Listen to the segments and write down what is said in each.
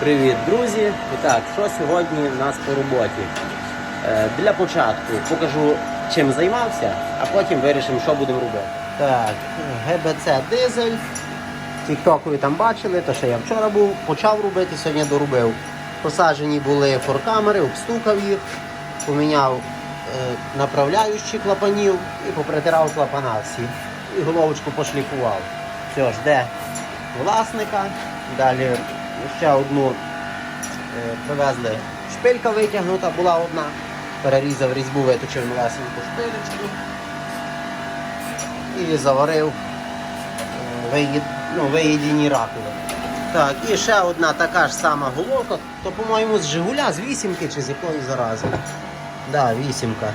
Привіт, друзі! І так, що сьогодні в нас по роботі? Е, для початку покажу, чим займався, а потім вирішимо, що будемо робити. Так, ГБЦ дизель. Тікток ви там бачили, то що я вчора був, почав робити, сьогодні доробив. Посаджені були форкамери, обстукав їх, поміняв е, направляючі клапанів і попритирав клапана всі. І головочку пошліфував. Все, жде власника. Далі ще одну е, привезли. Шпилька витягнута була одна. Перерізав різьбу, виточив новесеньку шпилечку і заварив е, виїд, ну, виїдені раковини. Так, і ще одна така ж сама головка, то, по-моєму, з Жигуля, з вісімки чи з якої зарази. Да, вісімка.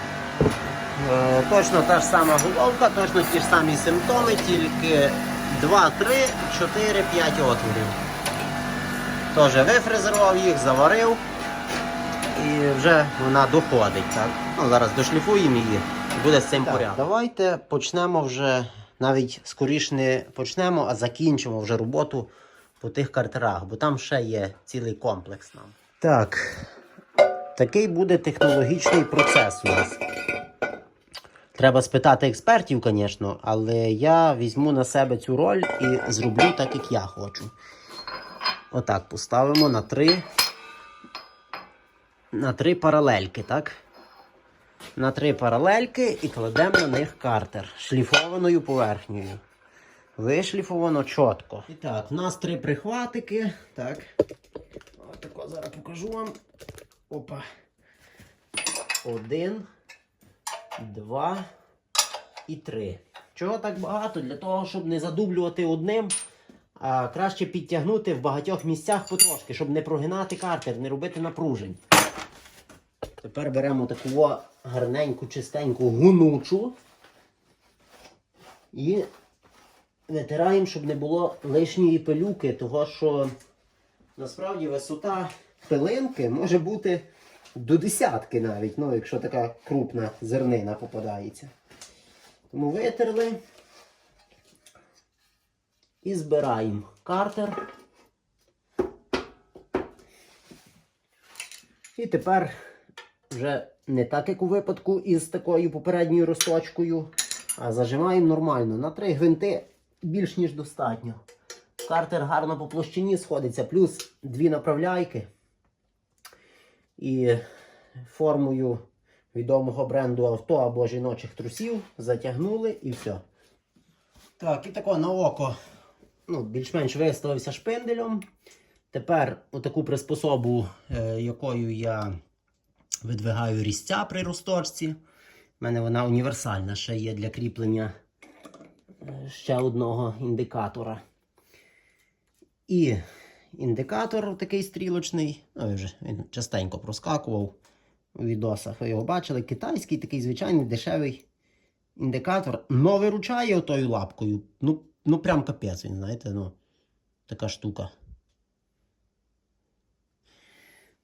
Е, точно та ж сама головка, точно ті ж самі симптоми, тільки 2, 3, 4, 5 отворів. Теж вифрезерував їх, заварив і вже вона доходить. Так? Ну, зараз дошліфуємо її, і буде з цим порядок. Давайте почнемо вже, навіть скоріше не почнемо, а закінчимо вже роботу по тих картерах, бо там ще є цілий комплекс нам. Так, такий буде технологічний процес у нас. Треба спитати експертів, звісно, але я візьму на себе цю роль і зроблю так, як я хочу. Отак поставимо на три. На три паралельки, так? На три паралельки і кладемо на них картер шліфованою поверхнею. Вишліфовано чітко. І так, у нас три прихватики. Так. Отако зараз покажу вам. Опа. Один, два і три. Чого так багато? Для того, щоб не задублювати одним, а краще підтягнути в багатьох місцях потрошки, щоб не прогинати картер, не робити напружень. Тепер беремо таку гарненьку, чистеньку гунучу і витираємо, щоб не було лишньої пилюки, того що насправді висота пилинки може бути до десятки навіть, ну, якщо така крупна зернина попадається. Тому витерли і збираємо картер. І тепер вже не так, як у випадку із такою попередньою розточкою, а зажимаємо нормально. На три гвинти більш ніж достатньо. Картер гарно по площині сходиться, плюс дві направляйки. І формою відомого бренду авто або жіночих трусів затягнули і все. Так, і тако на око ну, більш-менш виставився шпинделем. Тепер отаку приспособу, е, якою я видвигаю різця при розточці. У мене вона універсальна, ще є для кріплення е, ще одного індикатора. І індикатор такий стрілочний, ну, вже він частенько проскакував у відосах. Ви його бачили, китайський такий звичайний дешевий індикатор. Но виручає отою лапкою. Ну, ну прям капець, він, знаєте, ну, така штука.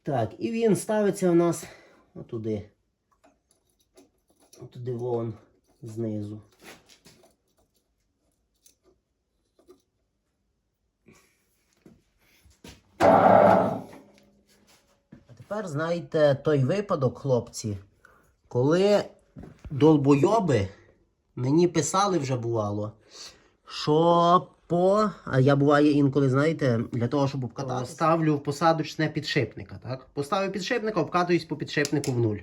Так, і він ставиться у нас отуди. Отуди вон знизу. А тепер знаєте той випадок, хлопці, коли долбойоби мені писали вже бувало, що по. А я буває інколи, знаєте, для того, щоб обкатати, ставлю в посадочне підшипника. так? Поставив підшипника, обкатуюсь по підшипнику в нуль.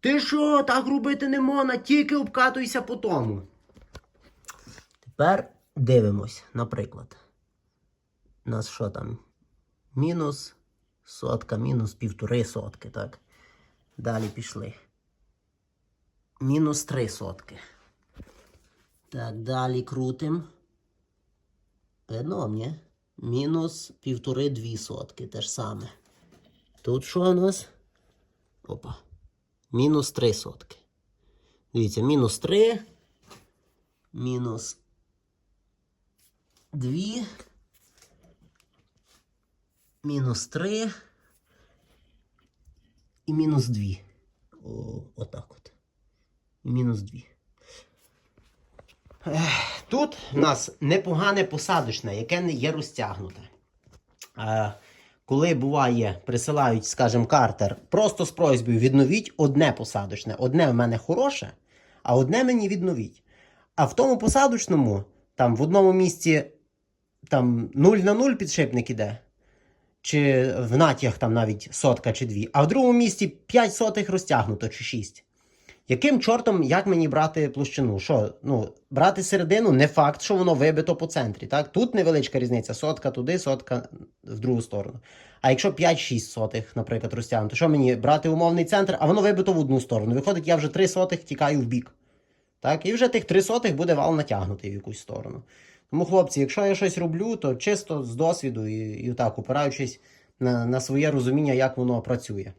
Ти що, так робити не можна, тільки обкатуйся по тому. Тепер дивимось, наприклад. У нас що там? Мінус сотка, мінус півтори сотки, так? Далі пішли. Мінус три сотки. Так, далі крутим. Видно вам. Мінус півтори-дві сотки. Те ж саме. Тут що у нас? Опа. Мінус три сотки. Дивіться, мінус три. Мінус дві. Мінус три. І мінус дві. О, отак от. І мінус дві. Тут у нас непогане посадочне, яке не є розтягнуте. Е, коли буває, присилають, скажімо, картер, просто з просьбою відновіть одне посадочне. Одне в мене хороше, а одне мені відновіть. А в тому посадочному, там в одному місці там 0 на 0 підшипник іде, чи в натяг там навіть сотка чи дві, а в другому місці 5 сотих розтягнуто чи 6. Яким чортом, як мені брати площину? Що, ну, брати середину, не факт, що воно вибито по центрі. Так? Тут невеличка різниця, сотка туди, сотка в другу сторону. А якщо 5-6 сотих, наприклад, розтягнуто, що мені брати умовний центр, а воно вибито в одну сторону. Виходить, я вже 3 сотих тікаю в бік. Так? І вже тих 3 сотих буде вал натягнутий в якусь сторону. Тому, хлопці, якщо я щось роблю, то чисто з досвіду і, і так, опираючись на, на своє розуміння, як воно працює.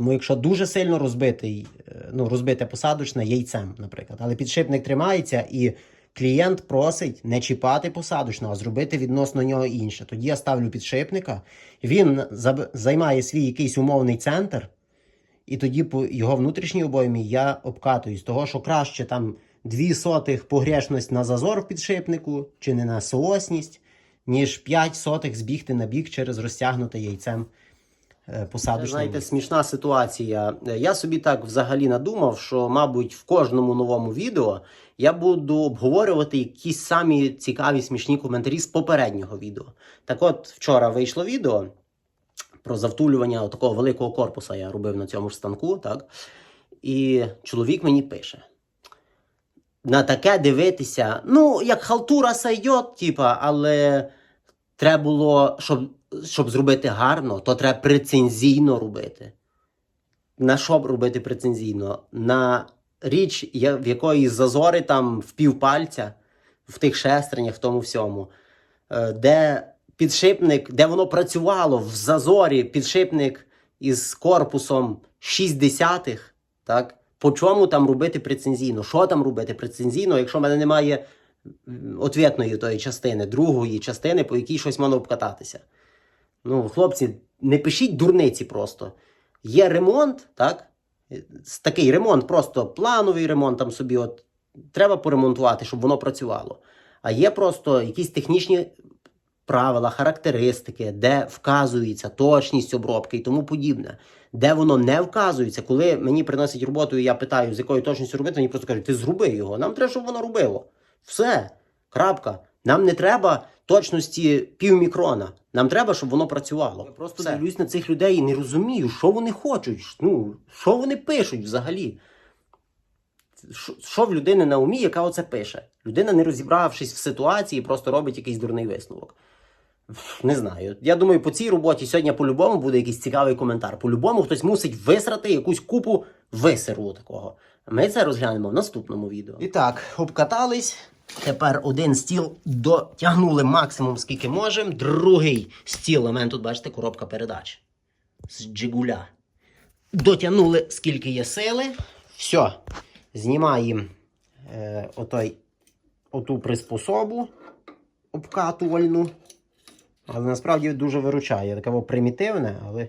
Тому якщо дуже сильно розбитий, е, ну, розбите посадочне яйцем, наприклад, але підшипник тримається і клієнт просить не чіпати посадочного, а зробити відносно нього інше. Тоді я ставлю підшипника, він займає свій якийсь умовний центр, і тоді по його внутрішній обоймі я обкатую з того, що краще там дві сотих погрешність на зазор в підшипнику чи не на соосність, ніж 5 сотих збігти на бік через розтягнуте яйцем е. Знаєте, смішна ситуація. Я собі так взагалі надумав, що, мабуть, в кожному новому відео я буду обговорювати якісь самі цікаві смішні коментарі з попереднього відео. Так от, вчора вийшло відео про завтулювання такого великого корпуса я робив на цьому ж станку, так? І чоловік мені пише. На таке дивитися, ну, як халтура сайот, типа, але треба було, щоб, щоб зробити гарно, то треба прецензійно робити. На що робити прецензійно? На річ, в якої зазори там в півпальця, в тих шестернях, в тому всьому, е, де підшипник, де воно працювало в зазорі, підшипник із корпусом 6 десятих, так? По чому там робити прецензійно? Що там робити прецензійно, якщо в мене немає м, ответної тої частини, другої частини, по якій щось можна обкататися? Ну, хлопці, не пишіть дурниці просто. Є ремонт, так? Такий ремонт, просто плановий ремонт там собі, от треба поремонтувати, щоб воно працювало. А є просто якісь технічні правила, характеристики, де вказується точність обробки і тому подібне. Де воно не вказується, коли мені приносять роботу, і я питаю, з якою точністю робити, мені просто кажуть, ти зроби його. Нам треба, щоб воно робило. Все. Крапка. Нам не треба точності півмікрона. Нам треба, щоб воно працювало. Я просто Все. дивлюсь на цих людей і не розумію, що вони хочуть. Ну, що вони пишуть взагалі. Що- в людини на умі, яка оце пише? Людина, не розібравшись в ситуації, просто робить якийсь дурний висновок. Не знаю. Я думаю, по цій роботі сьогодні по-любому буде якийсь цікавий коментар. По-любому хтось мусить висрати якусь купу висеру такого. Ми це розглянемо в наступному відео. І так, обкатались. Тепер один стіл дотягнули максимум, скільки можемо. Другий стіл, у мене тут, бачите, коробка передач з Джигуля. Дотягнули, скільки є сили. Все. Знімаємо е, отой, оту приспособу обкатувальну. Але насправді дуже виручає. Таке примітивне, але,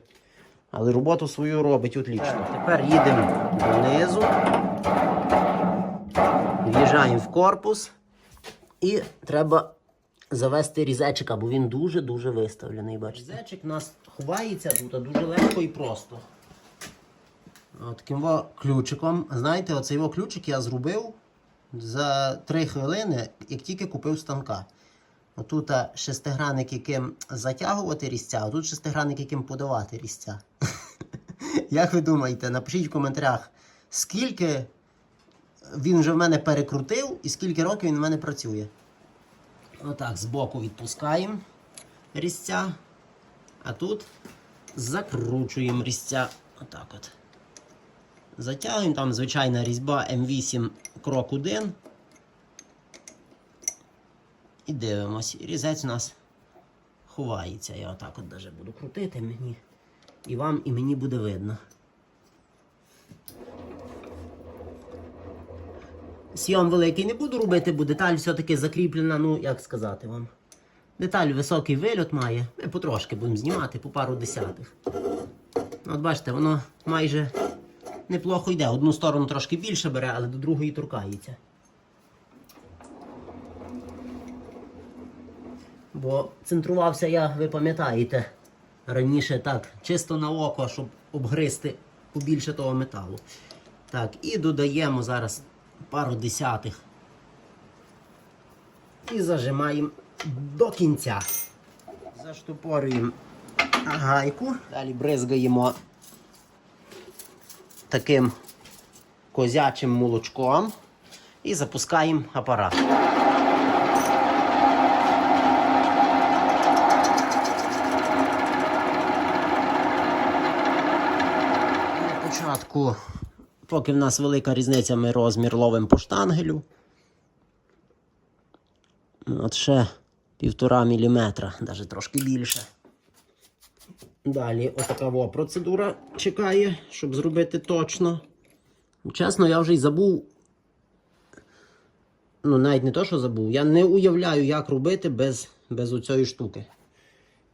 але роботу свою робить отлично. Тепер їдемо донизу. В'їжджаємо в корпус. І треба завести різечика, бо він дуже-дуже виставлений. Бачите? Різечик у нас ховається тут дуже легко і просто. Таким ключиком. Знаєте, оцей во ключик я зробив за 3 хвилини, як тільки купив станка. Отут шестигранник, яким затягувати різця, а тут шестигранник, яким подавати різця. Як ви думаєте, напишіть в коментарях, скільки він вже в мене перекрутив і скільки років він в мене працює. Отак, збоку відпускаємо різця, а тут закручуємо різця. Отак от. Затягуємо, там звичайна різьба М8 крок 1. І дивимось. І різець у нас ховається. Я отак от даже буду крутити мені. І вам, і мені буде видно. Сйом великий не буду робити, бо деталь все-таки закріплена, ну як сказати вам. Деталь високий вильот має. Ми потрошки будемо знімати по пару десятих. От бачите, воно майже неплохо йде. Одну сторону трошки більше бере, але до другої торкається. Бо центрувався я, ви пам'ятаєте, раніше так, чисто на око, щоб обгризти побільше того металу. Так, і додаємо зараз пару десятих. І зажимаємо до кінця. Заштопорюємо гайку. Далі бризгаємо таким козячим молочком і запускаємо апарат. На початку, поки в нас велика різниця, ми розмір ловимо по штангелю. От ще півтора міліметра, навіть трошки більше. Далі отака во процедура чекає, щоб зробити точно. Чесно, я вже й забув. Ну, навіть не то, що забув. Я не уявляю, як робити без, без оцієї штуки.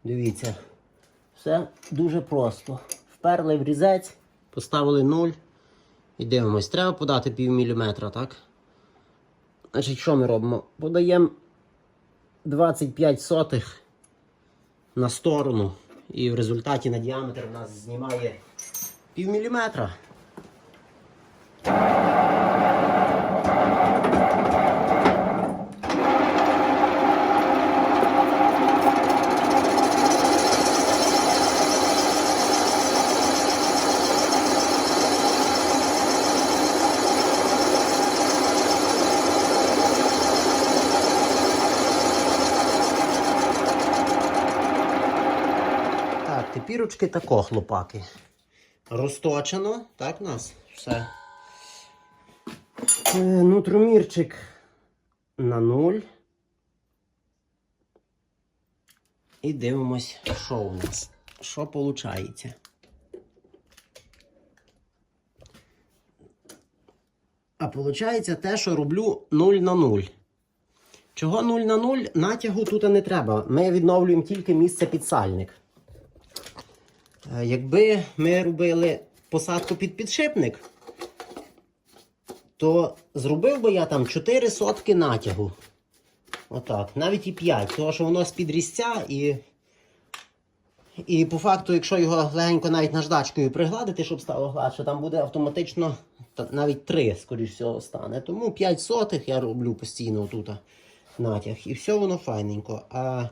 Дивіться. Все дуже просто. Вперли в різець, поставили 0 і дивимось. Треба подати пів міліметра, так? Значить, що ми робимо? Подаємо 25 сотих на сторону. І в результаті на діаметр у нас знімає пів міліметра. Тепірочки тако, хлопаки. Розточено, так, у нас все. Е, Нутромірчик на нуль. І дивимось, що у нас. Що виходить. А виходить те, що роблю 0 на 0. Чого 0 на 0? Натягу тут не треба. Ми відновлюємо тільки місце підсальник. Е, Якби ми робили посадку під підшипник, то зробив би я там 4 сотки натягу. Отак, навіть і 5, тому що воно з-під різця і. І по факту, якщо його легенько навіть наждачкою пригладити, щоб стало гладше, там буде автоматично навіть 3, скоріш всього, стане. Тому 5 сотих я роблю постійно тут натяг. І все воно файненько. А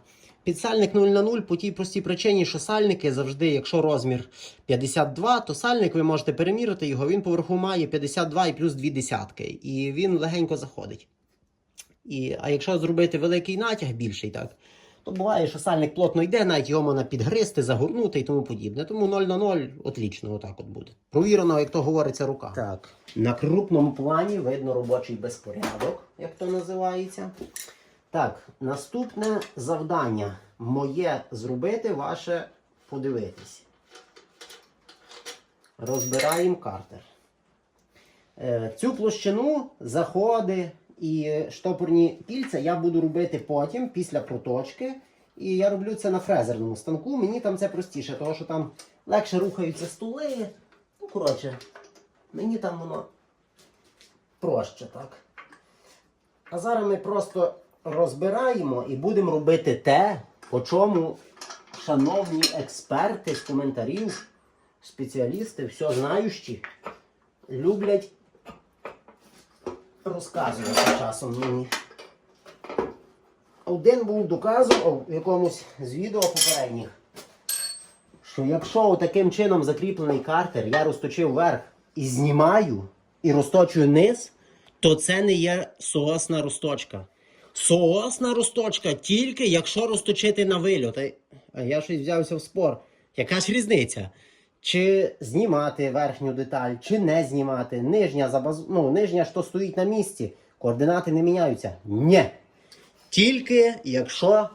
підсальник 0 на 0 по тій простій причині, що сальники завжди, якщо розмір 52, то сальник ви можете перемірити його, він поверху має 52 і плюс 2 десятки. І він легенько заходить. І, а якщо зробити великий натяг більший, так, то буває, що сальник плотно йде, навіть його можна підгризти, загорнути і тому подібне. Тому 0 на 0 отлічно отак от буде. Провірено, як то говориться, рука. Так. На крупному плані видно робочий безпорядок, як то називається. Так, наступне завдання моє зробити, ваше подивитись. Розбираємо картер. Е, Цю площину, заходи і штопорні пільця я буду робити потім, після проточки. І я роблю це на фрезерному станку. Мені там це простіше, тому що там легше рухаються стули. Ну, коротше, мені там воно проще, так. А зараз ми просто розбираємо і будемо робити те, по чому шановні експерти з коментарів, спеціалісти, все знаючі, люблять розказувати часом мені. Один був доказував в якомусь з відео попередніх, що якщо таким чином закріплений картер, я розточив верх і знімаю, і розточую низ, то це не є соосна розточка. Соосна розточка тільки якщо розточити на вильот. А я щось взявся в спор. Яка ж різниця? Чи знімати верхню деталь, чи не знімати. Нижня забаз... ну, нижня що стоїть на місці, координати не міняються. Ні. Тільки якщо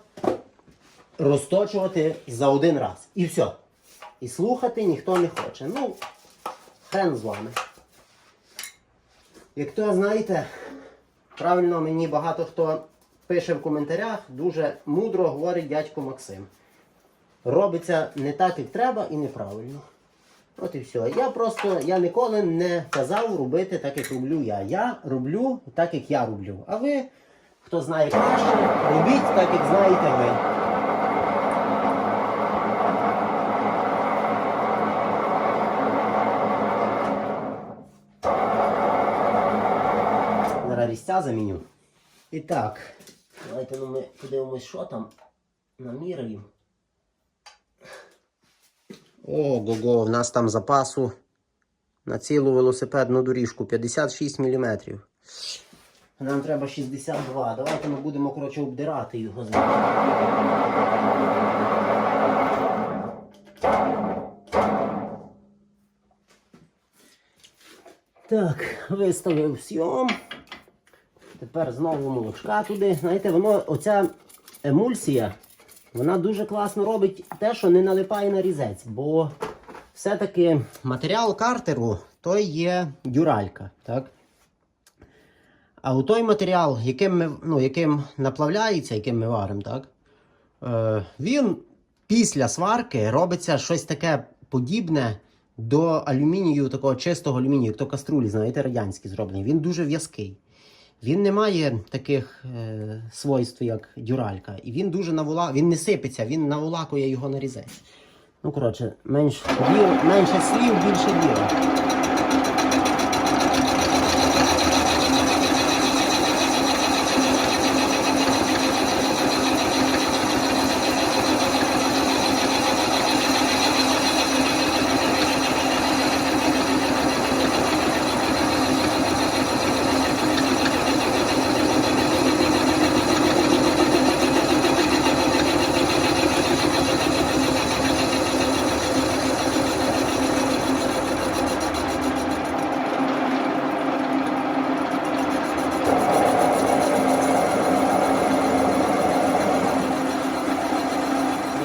розточувати за один раз. І все. І слухати ніхто не хоче. Ну, хрен з вами. Як то знаєте, правильно мені багато хто пише в коментарях, дуже мудро говорить дядько Максим. Робиться не так, як треба, і неправильно. От і все. Я просто я ніколи не казав робити так, як роблю я. Я роблю так, як я роблю. А ви, хто знає краще, робіть так, як знаєте ви. Зараз різця заміню. І так давайте ну, ми подивимось, що там. Наміряємо. Ого-го, в нас там запасу на цілу велосипедну доріжку 56 мм. Нам треба 62. Давайте ми будемо, коротше, обдирати його Так, виставив сйом. Тепер знову молочка туди. Знаєте, воно, оця емульсія, вона дуже класно робить те, що не налипає на різець. Бо все-таки матеріал картеру то є дюралька. так? А у той матеріал, яким, ми, ну, яким наплавляється, яким ми варимо, так? Е, він після сварки робиться щось таке подібне до алюмінію, такого чистого алюмінію, як то каструлі, знаєте, радянські зроблені. Він дуже в'язкий. Він не має таких е, свойств, як дюралька. І він дуже навола... він не сипеться, він наволакує його на різець. Ну, коротше, менш менше слів, більше діла.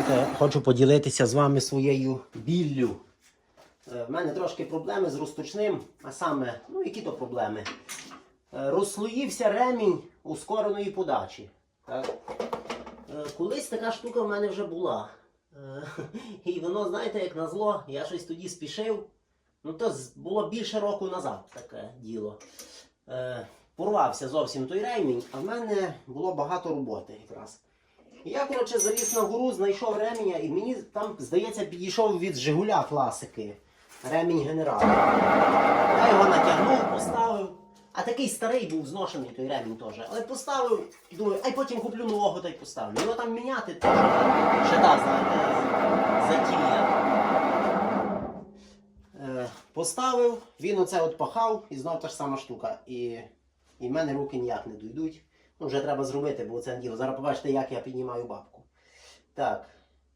Знаєте, Хочу поділитися з вами своєю біллю. Е, В мене трошки проблеми з розточним, а саме, ну які то проблеми? Е, Розслоївся ремінь ускореної подачі. Так? Е, Колись така штука в мене вже була. Е, І воно, знаєте, як назло, я щось тоді спішив. Ну, то було більше року назад таке діло. Е, Порвався зовсім той ремінь, а в мене було багато роботи якраз. Я, коротше, заліз на гору, знайшов ременя, і мені там, здається, підійшов від Жигуля класики. Ремінь генератор. Я його натягнув, поставив. А такий старий був зношений той ремінь теж. Але поставив, думаю, ай потім куплю нового та й поставлю. Його там міняти теж ще та, знаєте, затія. Е, поставив, він оце от пахав, і знов та ж сама штука. І, і в мене руки ніяк не дійдуть. Ну, вже треба зробити, бо це діло. Зараз побачите, як я піднімаю бабку. Так,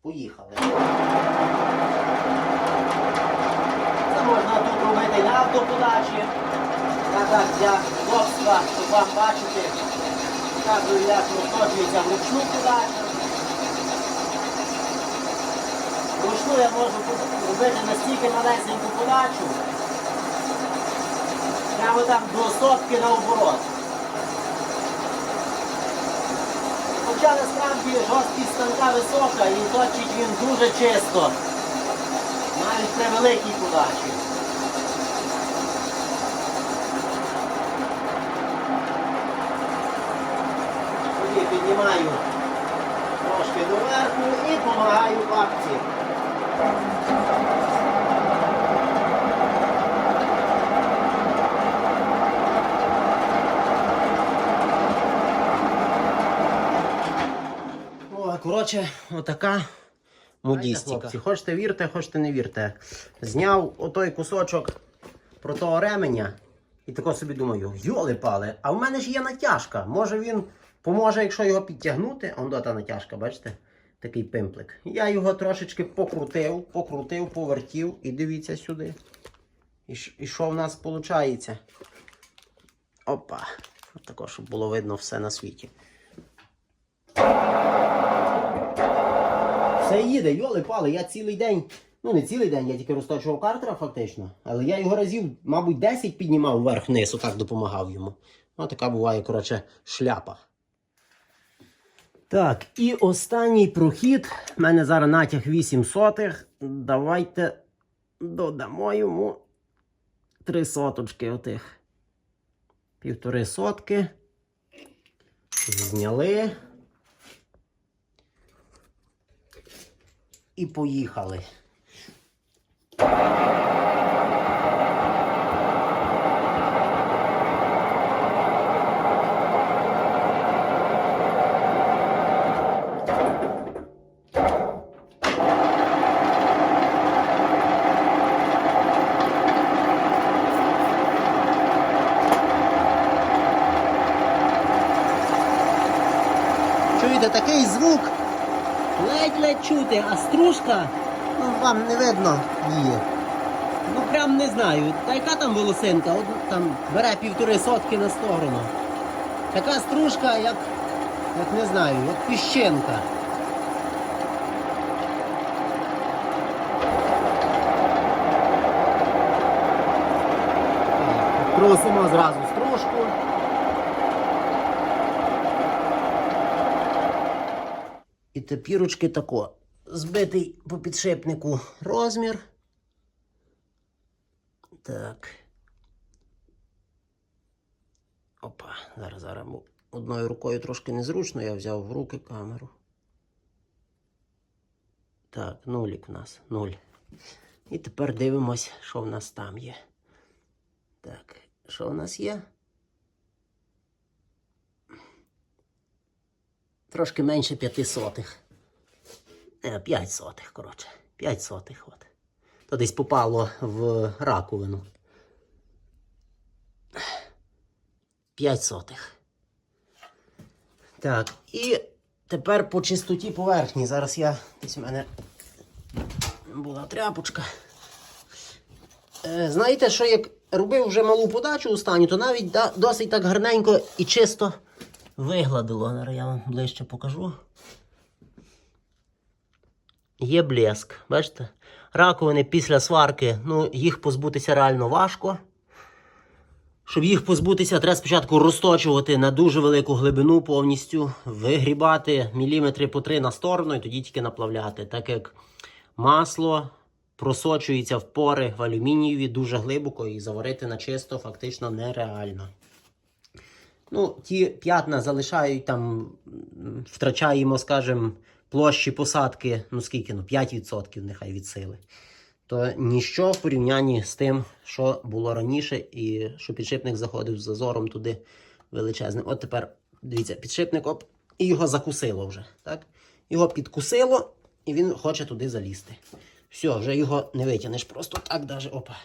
поїхали. Це можна тут робити на автоподачі. Так, так, для удобства, щоб вам бачити, показую, як розточується вручну подачу. Вручну я можу робити настільки малесеньку подачу, прямо там до сотки наоборот. Хоча насправді жорсткість станка висока і точить він дуже чисто. Навіть при великій подачі. Тоді піднімаю трошки доверху і допомагаю бабці. О, коротше, отака. Хлопці, хочете вірте, хочете не вірте. Зняв отой кусочок про того ременя і тако собі думаю, йоли пали, а в мене ж є натяжка. Може він поможе, якщо його підтягнути. Он та натяжка, бачите? Такий пимплик. Я його трошечки покрутив, покрутив, повертів і дивіться сюди. І, і що в нас виходить? Опа. Також, було видно все на світі. Все їде, йоли пали, я цілий день, ну не цілий день, я тільки розточував картера фактично, але я його разів, мабуть, 10 піднімав вверх-вниз, отак допомагав йому. Ну, така буває, коротше, шляпа. Так, і останній прохід. У мене зараз натяг 8 сотих. Давайте додамо йому 3 соточки отих. Півтори сотки. Зняли. І поїхали. Чути, а стружка, ну вам не видно її. Ну прям не знаю. Та яка там волосинка? От там бере півтори сотки на сторону. Така стружка, як, як не знаю, як піщинка. Так, Трусимо зразу стружку. І тепірочки тако. Збитий по підшипнику розмір. Так. Опа, зараз, зараз. Одною рукою трошки незручно, я взяв в руки камеру. Так, нулік в нас, нуль. І тепер дивимось, що в нас там є. Так, що в нас є? Трошки менше п'яти сотих. Е, п'ять сотих, коротше. П'ять сотих, от. То десь попало в раковину. П'ять сотих. Так, і тепер по чистоті поверхні. Зараз я. Десь у мене була тряпочка. Е, знаєте, що як робив вже малу подачу останню, то навіть да, досить так гарненько і чисто вигладило. Зараз я вам ближче покажу. Є блеск, бачите? Раковини після сварки, ну, їх позбутися реально важко. Щоб їх позбутися, треба спочатку розточувати на дуже велику глибину повністю, вигрібати міліметри по три на сторону і тоді тільки наплавляти. Так як масло просочується в пори в алюмінієві дуже глибоко і заварити на чисто фактично нереально. Ну, ті п'ятна залишають там, втрачаємо, скажімо, площі посадки, ну скільки, ну 5% нехай від сили. То ніщо в порівнянні з тим, що було раніше, і що підшипник заходив з зазором туди величезним. От тепер, дивіться, підшипник оп, і його закусило вже. так? Його підкусило, і він хоче туди залізти. Все, вже його не витягнеш. Просто так даже. Опа.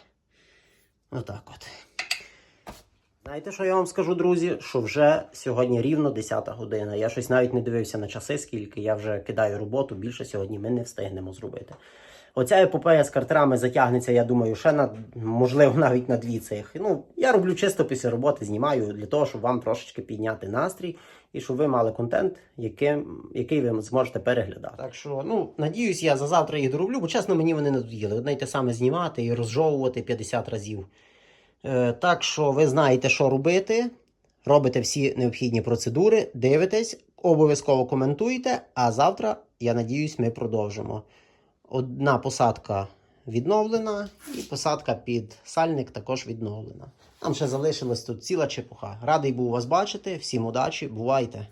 Отак от. Знаєте, що я вам скажу, друзі? Що вже сьогодні рівно 10 година. Я щось навіть не дивився на часи, скільки я вже кидаю роботу. Більше сьогодні ми не встигнемо зробити. Оця епопея з картерами затягнеться, я думаю, ще на можливо навіть на дві цих. Ну, я роблю чисто після роботи, знімаю для того, щоб вам трошечки підняти настрій і щоб ви мали контент, яким, який ви зможете переглядати. Так що, ну, надіюсь, я за завтра їх дороблю, бо чесно, мені вони надоїли. Одне й те саме знімати і розжовувати 50 разів. Е, так що ви знаєте, що робити. Робите всі необхідні процедури, дивитесь, обов'язково коментуйте. А завтра, я надіюсь, ми продовжимо. Одна посадка відновлена, і посадка під сальник також відновлена. Нам ще залишилась тут ціла чепуха. Радий був вас бачити. Всім удачі, бувайте!